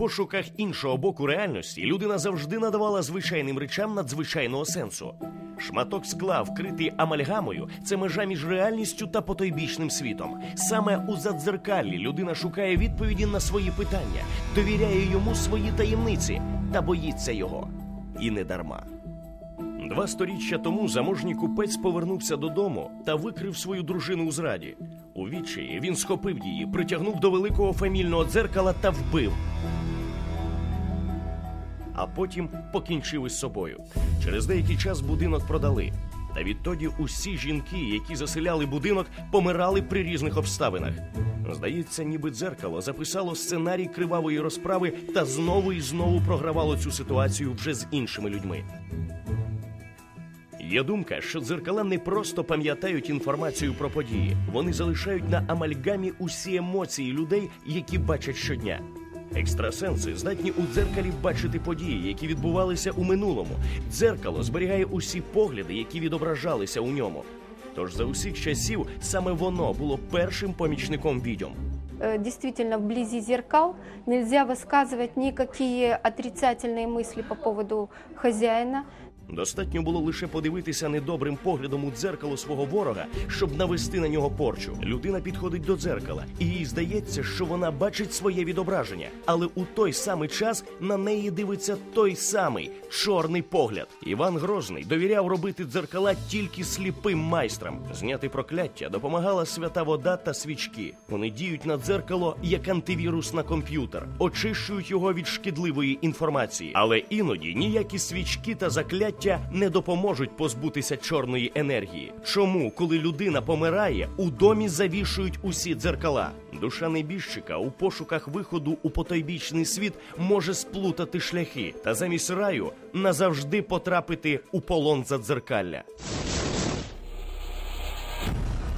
пошуках іншого боку реальності людина завжди надавала звичайним речам надзвичайного сенсу. Шматок скла, вкритий амальгамою, це межа між реальністю та потойбічним світом. Саме у задзеркаллі людина шукає відповіді на свої питання, довіряє йому свої таємниці та боїться його. І не дарма. Два сторіччя тому заможній купець повернувся додому та викрив свою дружину у зраді. У відчаї він схопив її, притягнув до великого фамільного дзеркала та вбив. А потім покінчив із собою. Через деякий час будинок продали. Та відтоді усі жінки, які заселяли будинок, помирали при різних обставинах. Здається, ніби дзеркало записало сценарій кривавої розправи та знову і знову програвало цю ситуацію вже з іншими людьми. Є думка, що дзеркала не просто пам'ятають інформацію про події, вони залишають на амальгамі усі емоції людей, які бачать щодня. Екстрасенси здатні у дзеркалі бачити події, які відбувалися у минулому. Дзеркало зберігає усі погляди, які відображалися у ньому. Тож за усіх часів саме воно було першим помічником відьом. Э, Действительно, вблизи зеркал нельзя высказывать никакие отрицательные мысли по поводу хозяина, Достатньо було лише подивитися недобрим поглядом у дзеркало свого ворога, щоб навести на нього порчу. Людина підходить до дзеркала, і їй здається, що вона бачить своє відображення, але у той самий час на неї дивиться той самий чорний погляд. Іван Грозний довіряв робити дзеркала тільки сліпим майстрам. Зняти прокляття допомагала свята вода та свічки. Вони діють на дзеркало як антивірус на комп'ютер, очищують його від шкідливої інформації. Але іноді ніякі свічки та закляття не допоможуть позбутися чорної енергії. Чому, коли людина помирає, у домі завішують усі дзеркала? Душа небіжчика у пошуках виходу у потойбічний світ може сплутати шляхи та замість раю назавжди потрапити у полон задзеркалля.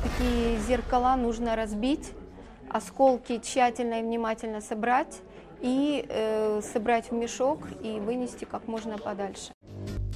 Такие зеркала нужно разбить, осколки тщательно и внимательно собрать и э, собрать в мешок и вынести как можно подальше.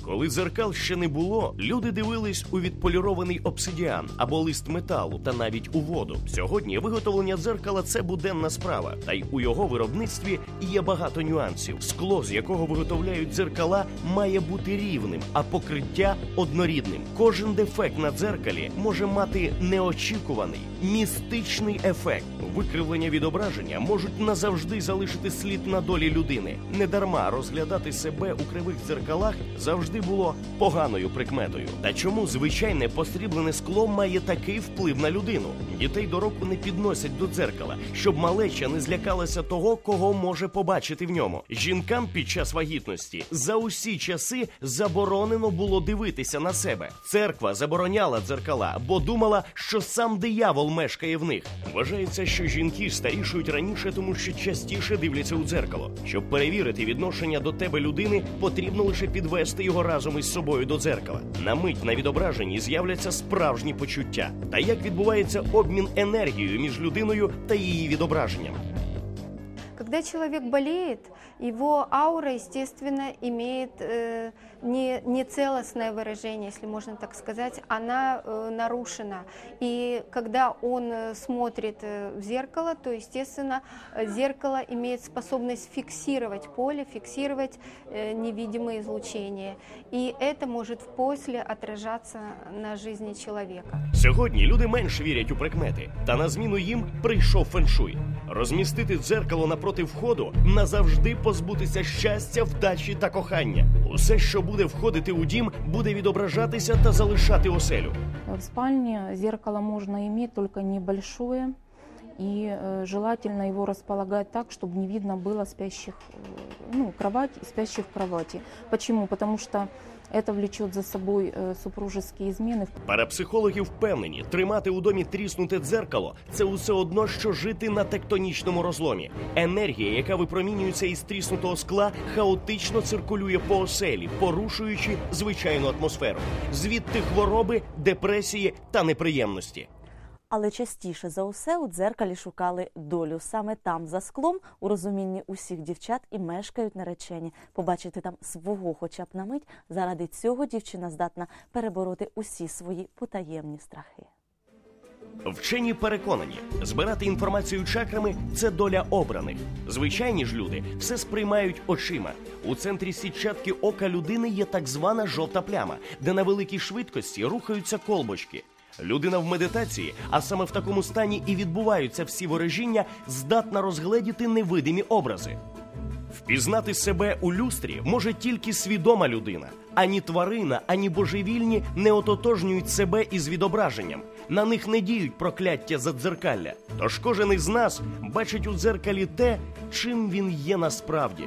Коли дзеркал ще не було, люди дивились у відполірований обсидіан або лист металу та навіть у воду. Сьогодні виготовлення дзеркала це буденна справа, та й у його виробництві є багато нюансів. Скло, з якого виготовляють дзеркала, має бути рівним, а покриття однорідним. Кожен дефект на дзеркалі може мати неочікуваний містичний ефект. Викривлення відображення можуть назавжди залишити слід на долі людини. Недарма розглядати себе у кривих дзеркалах завжди було поганою прикметою. Та чому звичайне посріблене скло має такий вплив на людину? Дітей до року не підносять до дзеркала, щоб малеча не злякалася того, кого може побачити в ньому. Жінкам під час вагітності за усі часи заборонено було дивитися на себе. Церква забороняла дзеркала, бо думала, що сам диявол мешкає в них. Вважається, що жінки старішують раніше, тому що частіше дивляться у дзеркало. Щоб перевірити відношення до тебе людини, потрібно лише підвести його разом із собою до дзеркала. На мить на відображенні з'являться справжні почуття. Та як відбувається обмін енергією між людиною та її відображенням? Когда человек болеет, его аура, естественно, имеет э, не, не целостное выражение, если можно так сказать, она э, нарушена. И когда он э, смотрит э, в зеркало, то, естественно, э, зеркало имеет способность фиксировать поле, фиксировать э, невидимые излучения. И это может после отражаться на жизни человека. Сьогодні люди менш вірять у прикмети, та на зміну їм прийшов феншуй. Розмістити дзеркало напроти входу назавжди позбутися щастя, вдачі та кохання. Усе, що буде входити у дім, буде відображатися та залишати оселю. В спальне зеркало можно иметь только небольшое, и э, желательно его располагать так, чтобы не видно было спящих, э, ну, кровать, спящих в кровати. Почему? Потому что это влечет за собой э, супружеские измены. Парапсихологи впевнені, тримати у домі тріснуте дзеркало це усе одно, що жити на тектонічному розломі. Енергія, яка випромінюється із тріснутого скла, хаотично циркулює по оселі, порушуючи звичайну атмосферу. Звідти хвороби, депресії та неприємності. Але частіше за усе у дзеркалі шукали долю. Саме там, за склом, у розумінні усіх дівчат і мешкають наречені. Побачити там свого хоча б на мить. Заради цього дівчина здатна перебороти усі свої потаємні страхи. Вчені переконані, збирати інформацію чакрами це доля обраних. Звичайні ж люди все сприймають очима. У центрі сітчатки ока людини є так звана жовта пляма, де на великій швидкості рухаються колбочки. Людина в медитації, а саме в такому стані і відбуваються всі ворожіння, здатна розгледіти невидимі образи. Впізнати себе у люстрі може тільки свідома людина. Ані тварина, ані божевільні не ототожнюють себе із відображенням. На них не діють прокляття задзеркалля. Тож кожен із нас бачить у дзеркалі те, чим він є насправді.